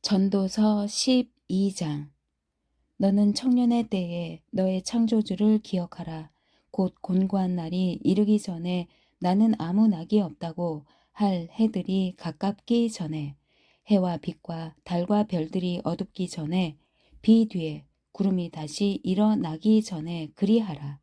전도서 12장 너는 청년의 때에 너의 창조주를 기억하라. 곧 곤고한 날이 이르기 전에 나는 아무 낙이 없다고 할 해들이 가깝기 전에 해와 빛과 달과 별들이 어둡기 전에 비 뒤에 구름이 다시 일어나기 전에 그리하라.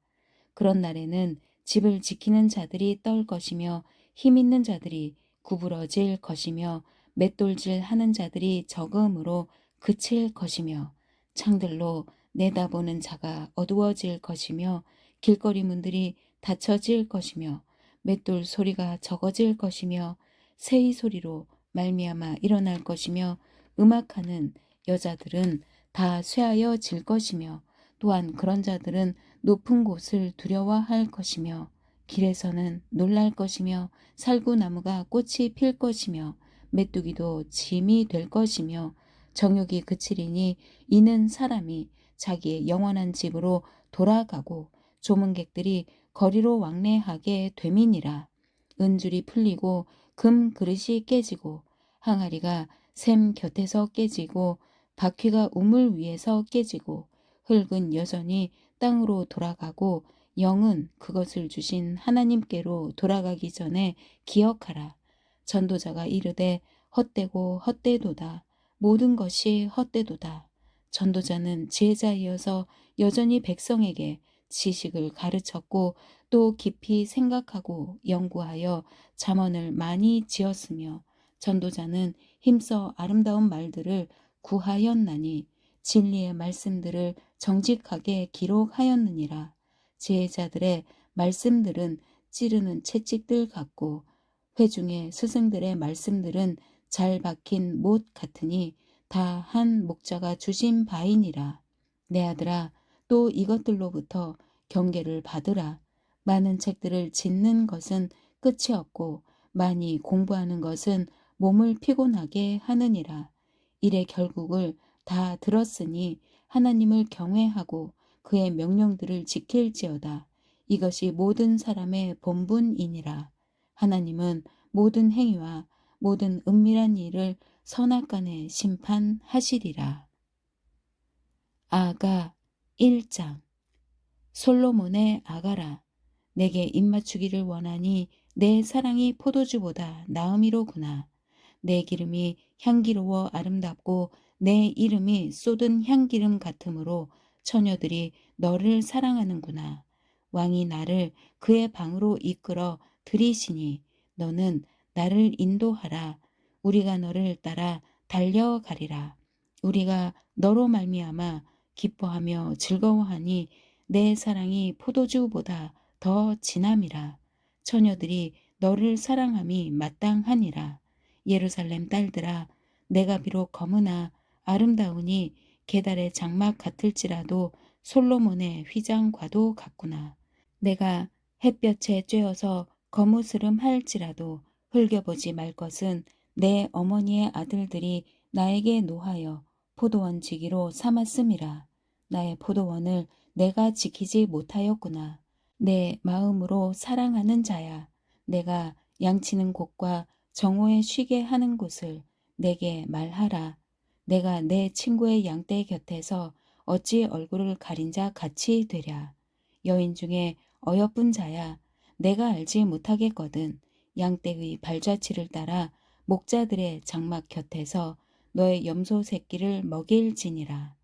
그런 날에는 집을 지키는 자들이 떨 것이며 힘 있는 자들이 구부러질 것이며 맷돌질 하는 자들이 적음으로 그칠 것이며 창들로 내다보는 자가 어두워질 것이며 길거리 문들이 닫혀질 것이며 맷돌 소리가 적어질 것이며 새의 소리로 말미암아 일어날 것이며 음악하는 여자들은 다 쇠하여 질 것이며 또한 그런 자들은 높은 곳을 두려워할 것이며 길에서는 놀랄 것이며 살구나무가 꽃이 필 것이며 메뚜기도 짐이 될 것이며 정욕이 그치리니 이는 사람이 자기의 영원한 집으로 돌아가고 조문객들이 거리로 왕래하게 됨이니라. 은줄이 풀리고 금 그릇이 깨지고 항아리가 샘 곁에서 깨지고 바퀴가 우물 위에서 깨지고 흙은 여전히 땅으로 돌아가고 영은 그것을 주신 하나님께로 돌아가기 전에 기억하라. 전도자가 이르되 헛되고 헛되도다. 모든 것이 헛되도다. 전도자는 제자이어서 여전히 백성에게 지식을 가르쳤고 또 깊이 생각하고 연구하여 잠언을 많이 지었으며 전도자는 힘써 아름다운 말들을 구하였나니 진리의 말씀들을 정직하게 기록하였느니라. 제자들의 말씀들은 찌르는 채찍들 같고 회중의 스승들의 말씀들은 잘 박힌 못 같으니 다 한 목자가 주신 바이니라. 내 아들아 또 이것들로부터 경계를 받으라. 많은 책들을 짓는 것은 끝이 없고 많이 공부하는 것은 몸을 피곤하게 하느니라. 일의 결국을 다 들었으니 하나님을 경외하고 그의 명령들을 지킬지어다. 이것이 모든 사람의 본분이니라. 하나님은 모든 행위와 모든 은밀한 일을 선악간에 심판하시리라. 아가 1장 솔로몬의 아가라 내게 입맞추기를 원하니 내 사랑이 포도주보다 나음이로구나. 내 기름이 향기로워 아름답고 내 이름이 쏟은 향기름 같으므로 처녀들이 너를 사랑하는구나. 왕이 나를 그의 방으로 이끌어 들이시니 너는 나를 인도하라. 우리가 너를 따라 달려가리라. 우리가 너로 말미암아 기뻐하며 즐거워하니 내 사랑이 포도주보다 더 진함이라. 처녀들이 너를 사랑함이 마땅하니라. 예루살렘 딸들아 내가 비록 검으나 아름다우니 계달의 장막 같을지라도 솔로몬의 휘장과도 같구나. 내가 햇볕에 쬐어서 거무스름 할지라도 흘겨보지 말 것은 내 어머니의 아들들이 나에게 노하여 포도원 지기로 삼았음이라. 나의 포도원을 내가 지키지 못하였구나. 내 마음으로 사랑하는 자야. 내가 양치는 곳과 정오에 쉬게 하는 곳을 내게 말하라. 내가 내 친구의 양떼 곁에서 어찌 얼굴을 가린 자 같이 되랴. 여인 중에 어여쁜 자야. 내가 알지 못하겠거든. 양떼의 발자취를 따라 목자들의 장막 곁에서 너의 염소 새끼를 먹일지니라.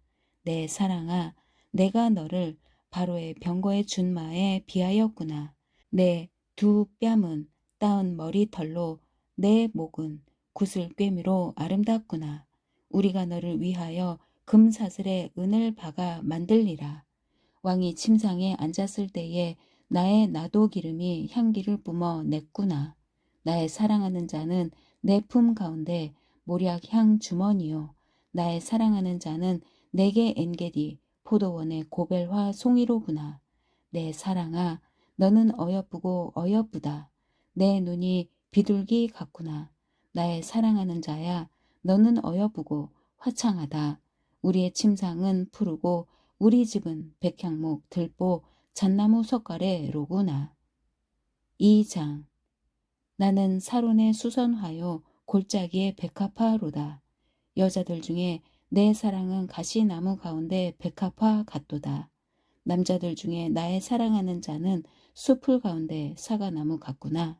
내 사랑아, 내가 너를 바로의 병거의 준마에 비하였구나. 내 두 뺨은 따은 머리털로 내 목은 구슬 꿰미로 아름답구나. 우리가 너를 위하여 금사슬에 은을 박아 만들리라. 왕이 침상에 앉았을 때에 나의 나도 기름이 향기를 뿜어 냈구나. 나의 사랑하는 자는 내 품 가운데 모략 향 주머니요. 나의 사랑하는 자는 내게 엔게디 포도원의 고벨화 송이로구나. 내 사랑아, 너는 어여쁘고 어여쁘다. 내 눈이 비둘기 같구나. 나의 사랑하는 자야, 너는 어여쁘고 화창하다. 우리의 침상은 푸르고 우리 집은 백향목, 들보, 잣나무 석가래로구나. 2장 나는 사론의 수선화요 골짜기의 백합화로다. 여자들 중에 내 사랑은 가시나무 가운데 백합화 같도다. 남자들 중에 나의 사랑하는 자는 숲풀 가운데 사과나무 같구나.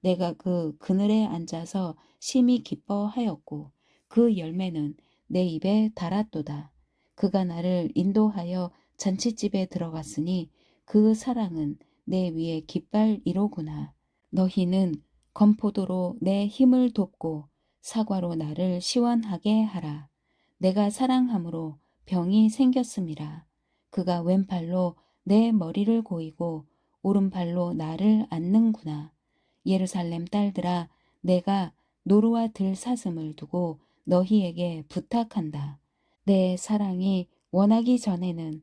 내가 그 그늘에 앉아서 심히 기뻐하였고 그 열매는 내 입에 달았도다. 그가 나를 인도하여 잔치집에 들어갔으니 그 사랑은 내 위에 깃발이로구나. 너희는 건포도로 내 힘을 돕고 사과로 나를 시원하게 하라. 내가 사랑함으로 병이 생겼음이라. 그가 왼팔로 내 머리를 고이고 오른팔로 나를 안는구나. 예루살렘 딸들아 내가 노루와 들 사슴을 두고 너희에게 부탁한다. 내 사랑이 원하기 전에는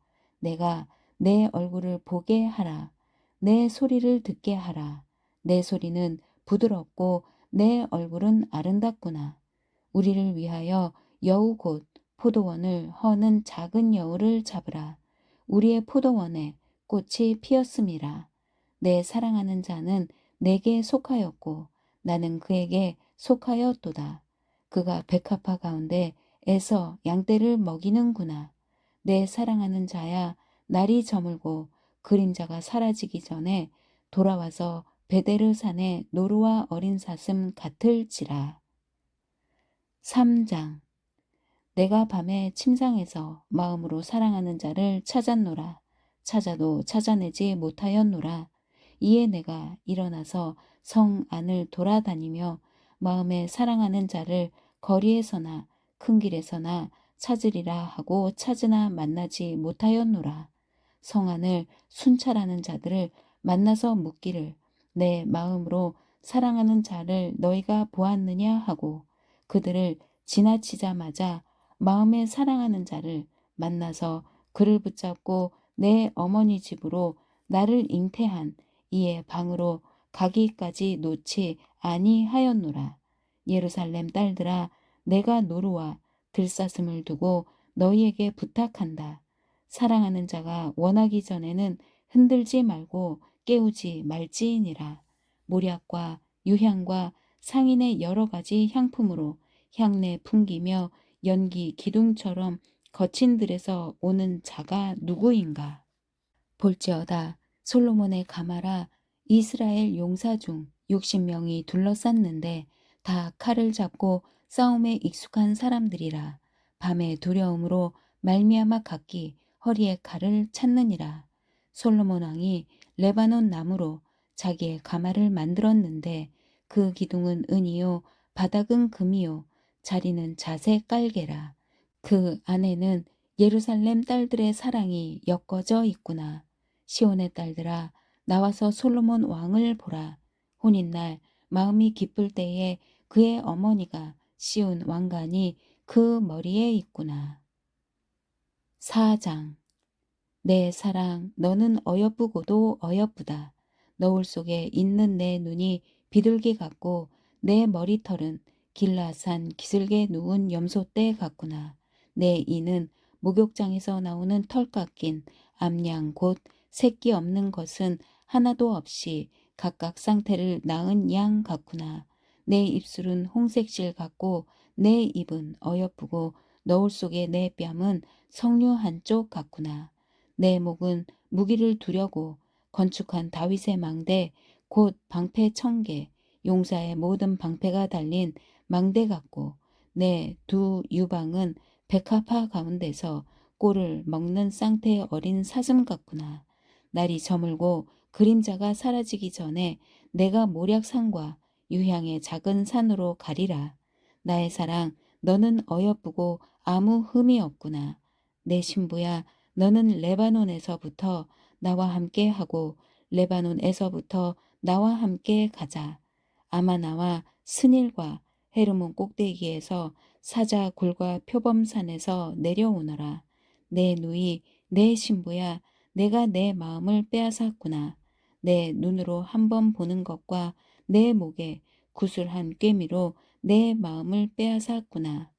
내가 내 얼굴을 보게 하라. 내 소리를 듣게 하라. 내 소리는 부드럽고 내 얼굴은 아름답구나. 우리를 위하여 여우 곧 포도원을 허는 작은 여우를 잡으라. 우리의 포도원에 꽃이 피었음이라. 내 사랑하는 자는 내게 속하였고 나는 그에게 속하였도다. 그가 백합화 가운데 에서 양떼를 먹이는구나. 내 사랑하는 자야 날이 저물고 그림자가 사라지기 전에 돌아와서 베데르 산의 노루와 어린 사슴 같을지라. 3장 내가 밤에 침상에서 마음으로 사랑하는 자를 찾았노라. 찾아도 찾아내지 못하였노라. 이에 내가 일어나서 성 안을 돌아다니며 마음에 사랑하는 자를 거리에서나 큰 길에서나 찾으리라 하고 찾으나 만나지 못하였노라. 성 안을 순찰하는 자들을 만나서 묻기를 내 마음으로 사랑하는 자를 너희가 보았느냐 하고 그들을 지나치자마자 마음에 사랑하는 자를 만나서 그를 붙잡고 내 어머니 집으로 나를 잉태한 이의 방으로 가기까지 놓지 아니하였노라. 예루살렘 딸들아 내가 노루와 들사슴을 두고 너희에게 부탁한다. 사랑하는 자가 원하기 전에는 흔들지 말고 깨우지 말지니라. 모략과 유향과 상인의 여러 가지 향품으로 향내 풍기며 연기 기둥처럼 거친 들에서 오는 자가 누구인가? 볼지어다 솔로몬의 가마라 이스라엘 용사 중 60명이 둘러쌌는데 다 칼을 잡고 싸움에 익숙한 사람들이라 밤의 두려움으로 말미암아 각기 허리에 칼을 찾느니라. 솔로몬 왕이 레바논 나무로 자기의 가마를 만들었는데 그 기둥은 은이요 바닥은 금이요 자리는 자색 깔개라. 그 안에는 예루살렘 딸들의 사랑이 엮어져 있구나. 시온의 딸들아 나와서 솔로몬 왕을 보라. 혼인날 마음이 기쁠 때에 그의 어머니가 씌운 왕관이 그 머리에 있구나. 4장 내 사랑 너는 어여쁘고도 어여쁘다. 너울 속에 있는 내 눈이 비둘기 같고 내 머리털은 길라산 기슭에 누운 염소떼 같구나. 내 이는 목욕장에서 나오는 털 깎인 암양 곧 새끼 없는 것은 하나도 없이 각각 상태를 낳은 양 같구나. 내 입술은 홍색실 같고 내 입은 어여쁘고 너울 속의 내 뺨은 석류 한쪽 같구나. 내 목은 무기를 두려고 건축한 다윗의 망대 곧 방패 천개 용사의 모든 방패가 달린 망대 같고 내 두 유방은 백합화 가운데서 꿀을 먹는 쌍태 어린 사슴 같구나. 날이 저물고 그림자가 사라지기 전에 내가 모략산과 유향의 작은 산으로 가리라. 나의 사랑, 너는 어여쁘고 아무 흠이 없구나. 내 신부야, 너는 레바논에서부터 나와 함께 하고 레바논에서부터 나와 함께 가자. 아마나와 스닐과 헤르몬 꼭대기에서 사자 굴과 표범산에서 내려오너라. 내 누이, 내 신부야, 내가 내 마음을 빼앗았구나. 내 눈으로 한 번 보는 것과 내 목에 구슬한 꿰미로 내 마음을 빼앗았구나.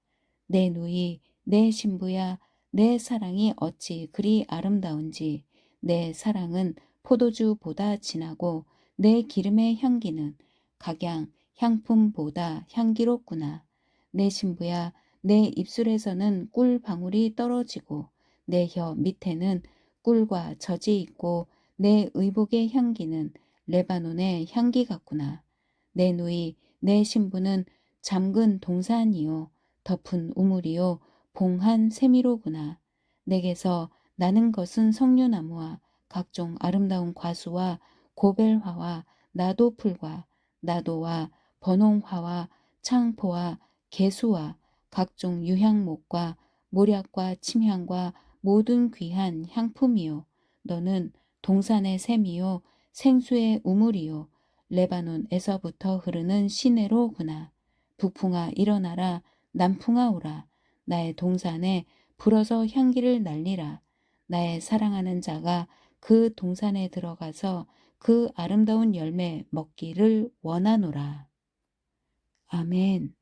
내 누이, 내 신부야, 내 사랑이 어찌 그리 아름다운지 내 사랑은 포도주보다 진하고 내 기름의 향기는 각양 향품보다 향기롭구나. 내 신부야, 내 입술에서는 꿀 방울이 떨어지고 내 혀 밑에는 꿀과 젖이 있고 내 의복의 향기는 레바논의 향기 같구나. 내 누이, 내 신부는 잠근 동산이요, 덮은 우물이요, 봉한 세미로구나. 내게서 나는 것은 석류나무와 각종 아름다운 과수와 고벨화와 나도풀과 나도와 번홍화와 창포와 개수와 각종 유향목과 모략과 침향과 모든 귀한 향품이요. 너는 동산의 샘이요 생수의 우물이요 레바논에서부터 흐르는 시내로구나. 북풍아 일어나라 남풍아 오라 나의 동산에 불어서 향기를 날리라. 나의 사랑하는 자가 그 동산에 들어가서 그 아름다운 열매 먹기를 원하노라. 아멘.